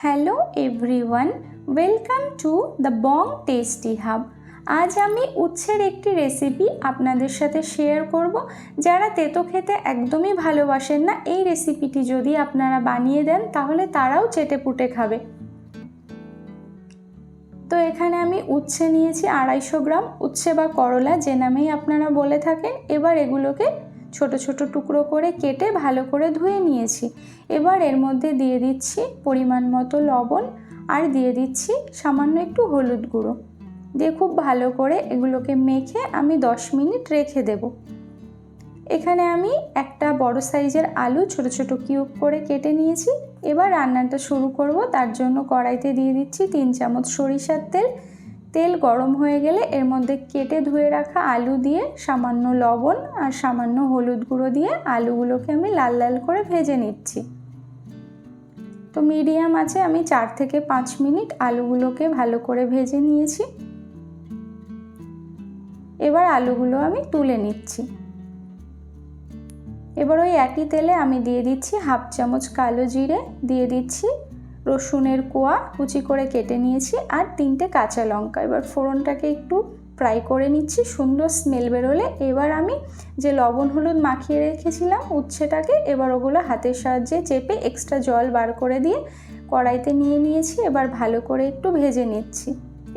Hello everyone welcome to the Bong Tasty Hub আজ আমি উচ্ছের একটি রেসিপি আপনাদের সাথে শেয়ার করব। যারা তেতো খেতে একদমই ভালোবাসেন না, এই রেসিপিটি যদি আপনারা বানিয়ে দেন, তাহলে তারাও চেটে পুটে খাবে। তো এখানে আমি উচ্ছে নিয়েছি আড়াইশো গ্রাম উচ্ছে বা করলা, যে নামেই আপনারা বলে থাকেন। এবার এগুলোকে ছোট ছোট টুকরো করে কেটে ভালো করে ধুয়ে নিয়েছি। এবার এর মধ্যে দিয়ে দিচ্ছি পরিমাণ মতো লবণ আর দিয়ে দিচ্ছি সামান্য একটু হলুদ গুঁড়ো। দিয়ে খুব ভালো করে এগুলোকে মেখে আমি দশ মিনিট রেখে দেব। এখানে আমি একটা বড় সাইজের আলু ছোট ছোট কিউব করে কেটে নিয়েছি। এবার রান্নাটা শুরু করব। তার জন্য কড়াইতে দিয়ে দিচ্ছি তিন চামচ সরিষার তেল তেল গরম হয়ে গেলে এর মধ্যে কেটে ধুয়ে রাখা আলু দিয়ে সামান্য লবণ আর সামান্য হলুদ গুঁড়ো দিয়ে আলুগুলোকে আমি লাল লাল করে ভেজে নিচ্ছি। তো মিডিয়াম আছে, আমি চার থেকে পাঁচ মিনিট আলুগুলোকে ভালো করে ভেজে নিয়েছি। এবার আলুগুলো আমি তুলে নিচ্ছি। এবার ওই একই তেলে আমি দিয়ে দিচ্ছি হাফ চামচ কালো জিরে, দিয়ে দিচ্ছি রসুনের কোয়া কুচি করে কেটে নিয়েছি আর তিনটে কাঁচা লঙ্কা। এবার ফোড়নটাকে একটু ফ্রাই করে নিচ্ছি, সুন্দর স্মেল বেরোলে। এবার আমি যে লবণ হলুদ মাখিয়ে রেখেছিলাম উচ্ছেটাকে, এবার ওগুলো হাতের সাহায্যে চেপে এক্সট্রা জল বার করে দিয়ে কড়াইতে নিয়ে নিয়েছি, এবার ভালো করে একটু ভেজে নিচ্ছি।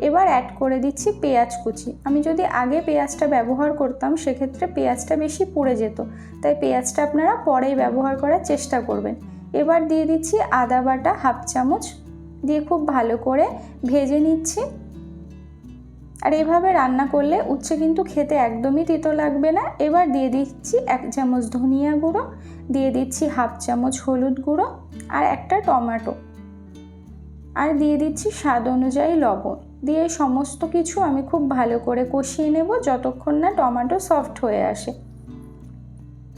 এবার অ্যাড করে দিচ্ছি পেঁয়াজ কুচি। আমি যদি আগে পেঁয়াজটা ব্যবহার করতাম, সেক্ষেত্রে পেঁয়াজটা বেশি পুড়ে যেত। তাই পেঁয়াজটা আপনারা পরেই ব্যবহার করার চেষ্টা করবেন। এবার দিয়ে দিচ্ছি আদা বাটা হাফ চামচ। দিয়ে খুব ভালো করে ভেজে নিচ্ছি। আর এভাবে রান্না করলে উচ্ছে কিন্তু খেতে একদমই তিতো লাগবে না। এবার দিয়ে দিচ্ছি এক চামচ ধনিয়া গুঁড়ো, দিয়ে দিচ্ছি হাফ চামচ হলুদ গুঁড়ো আর একটা টমেটো। আর দিয়ে দিচ্ছি স্বাদ অনুযায়ী লবণ। দিয়ে সমস্ত কিছু আমি খুব ভালো করে কষিয়ে নেব যতক্ষণ না টমেটো সফট হয়ে আসে।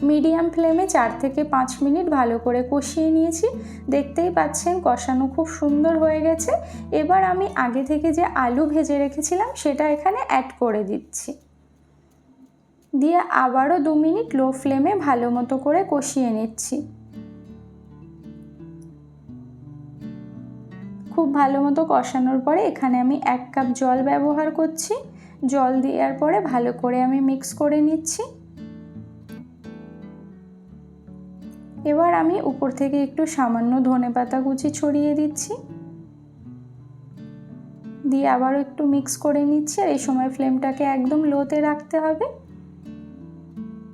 মিডিয়াম ফ্লেমে চার থেকে পাঁচ মিনিট ভালো করে কষিয়ে নিয়েছি। দেখতেই পাচ্ছেন কষানো খুব সুন্দর হয়ে গেছে। এবার আমি আগে থেকে যে আলু ভেজে রেখেছিলাম সেটা এখানে অ্যাড করে দিচ্ছি। দিয়ে আবারও দু মিনিট লো ফ্লেমে ভালো মতো করে কষিয়ে নিচ্ছি। খুব ভালো মতো কষানোর পরে এখানে আমি এক কাপ জল ব্যবহার করছি। জল দেওয়ার পরে ভালো করে আমি মিক্স করে নিচ্ছি। এবার আমি উপর থেকে একটু সামান্য ধনে পাতা কুচি ছড়িয়ে দিচ্ছি। দিয়ে আবারও একটু মিক্স করে নিচ্ছি আর এই সময় ফ্লেমটাকে একদম লোতে রাখতে হবে।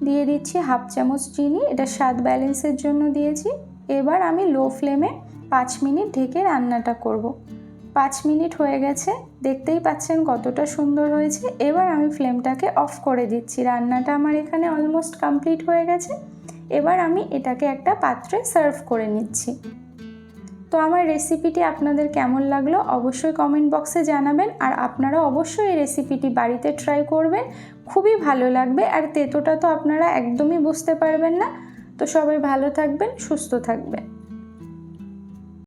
দিয়ে দিচ্ছি হাফ চামচ চিনি, এটা স্বাদ ব্যালেন্সের জন্য দিয়েছি। এবার আমি লো ফ্লেমে পাঁচ মিনিট ঢেকে রান্নাটা করব। পাঁচ মিনিট হয়ে গেছে, দেখতেই পাচ্ছেন কতটা সুন্দর হয়েছে। এবার আমি ফ্লেমটাকে অফ করে দিচ্ছি। রান্নাটা আমার এখানে অলমোস্ট কমপ্লিট হয়ে গেছে। এবার আমি এটাকে একটা পাত্রে সার্ভ করে নিচ্ছি। তো আমার রেসিপিটি আপনাদের কেমন লাগল অবশ্যই কমেন্ট বক্সে জানাবেন আর আপনারা অবশ্যই এই রেসিপিটি বাড়িতে ট্রাই করবেন, খুবই ভালো লাগবে আর তেতোটা তো আপনারা একদমই বুঝতে পারবেন না। তো সবাই ভালো থাকবেন, সুস্থ থাকবেন।